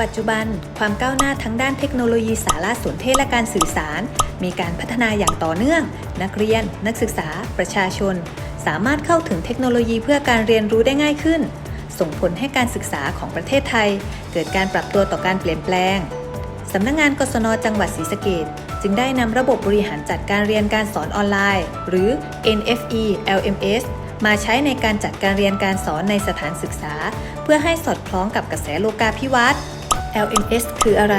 ปัจจุบัน ความก้าวหน้าทั้งด้านเทคโนโลยีสารสนเทศและการสื่อสาร มีการพัฒนาอย่างต่อเนื่อง นักเรียน นักศึกษา ประชาชน สามารถเข้าถึงเทคโนโลยีเพื่อการเรียนรู้ได้ง่ายขึ้น ส่งผลให้การศึกษาของประเทศไทย เกิดการปรับตัวต่อการเปลี่ยนแปลงสำนักงงานกศนจังหวัดศรีสะเกษจึงได้นำระบบบริหารจัดการเรียนการสอนออนไลน์ หรือ NFE LMS มาใช้ในการจัดการเรียนการสอนในสถานศึกษา เพื่อให้สอดคล้องกับกระแสโลกาภิวัตน์ LMS คืออะไร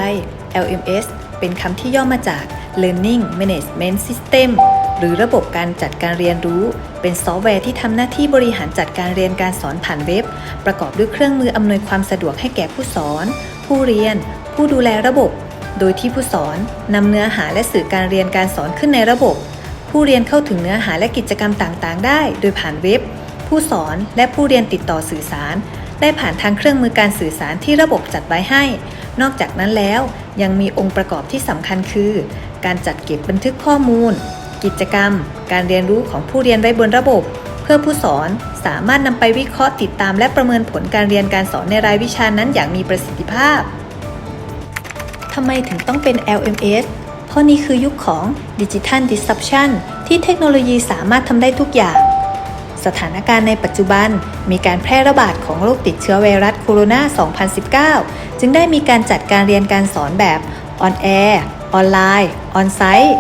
LMS เป็นคำที่ย่อมาจาก Learning Management System หรือระบบการจัดการเรียนรู้ เป็นซอฟต์แวร์ที่ทำหน้าที่บริหารจัดการเรียนการสอนผ่านเว็บ ประกอบด้วยเครื่องมืออำนวยความสะดวกให้แก่ผู้สอน ผู้เรียน ผู้ดูแลระบบ โดยที่ผู้สอนนำเนื้อหาและสื่อการเรียนการสอนขึ้นในระบบ ผู้เรียนเข้าถึงเนื้อหาและกิจกรรมต่างๆ ได้ โดยผ่านเว็บ ผู้สอนและผู้เรียนติดต่อสื่อสาร ได้ผ่านทางเครื่องมือการสื่อสารที่ระบบจัดไว้ให้ นอกจากนั้นแล้วยังมีองค์ประกอบที่สำคัญคือ การจัดเก็บบันทึกข้อมูล กิจกรรม การเรียนรู้ของผู้เรียนไว้บนระบบ เพื่อผู้สอนสามารถนำไปวิเคราะห์ติดตาม และประเมินผลการเรียนการสอนในรายวิชานั้นอย่างมีประสิทธิภาพทำไมถึงต้องเป็น LMS เพราะนี่คือยุคของ Digital Disruption ที่เทคโนโลยีสามารถทำได้ทุกอย่าง สถานการณ์ในปัจจุบัน มีการแพร่ระบาดของโรคติดเชื้อไวรัสโคโรนา 2019 จึงได้มีการจัดการเรียนการสอนแบบออนแอร์ออนไลน์ออนไซต์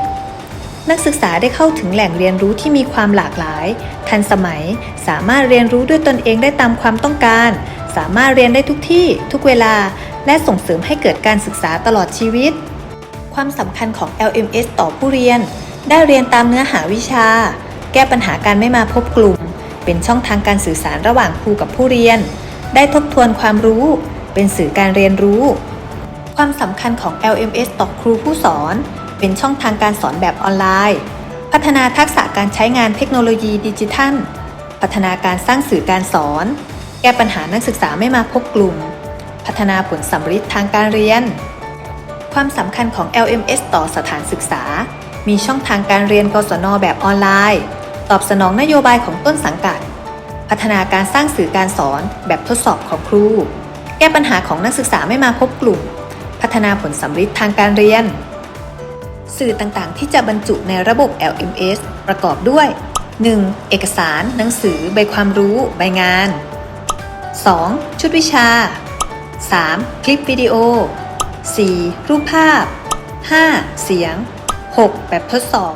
นักศึกษาได้เข้าถึงแหล่งเรียนรู้ที่มีความหลากหลาย ทันสมัย สามารถเรียนรู้ด้วยตนเองได้ตามความต้องการ สามารถเรียนได้ทุกที่ ทุกเวลา และส่งเสริมให้เกิดการศึกษาตลอดชีวิต ความสำคัญของ LMS ต่อผู้เรียน ได้เรียนตามเนื้อหาวิชา แก้ปัญหาการไม่มาพบกลุ่ม เป็นช่องทางการสื่อสารระหว่างครูกับผู้เรียน ได้ทบทวนความรู้ เป็นสื่อการเรียนรู้ ความสำคัญของ LMS ต่อครูผู้สอน เป็นช่องทางการสอนแบบออนไลน์ พัฒนาทักษะการใช้งานเทคโนโลยีดิจิทัล พัฒนาการสร้างสื่อการสอน แก้ปัญหานักศึกษาไม่มาพบกลุ่ม พัฒนาผลสัมฤทธิ์ทางการเรียน ความสำคัญของ LMS ต่อสถานศึกษา มีช่องทางการเรียนกศนแบบออนไลน์ ตอบสนองนโยบายของต้นสังกัด พัฒนาการสร้างสื่อการสอนแบบทดสอบของครู แก้ปัญหาของนักศึกษาไม่มาพบกลุ่ม พัฒนาผลสัมฤทธิ์ทางการเรียน สื่อต่างๆ ที่จะบรรจุในระบบ LMS ประกอบด้วย 1. เอกสาร หนังสือ ใบความรู้ ใบงาน 2. ชุดวิชา 3. คลิปวิดีโอ 4. รูปภาพ 5. เสียง 6. แบบทดสอบ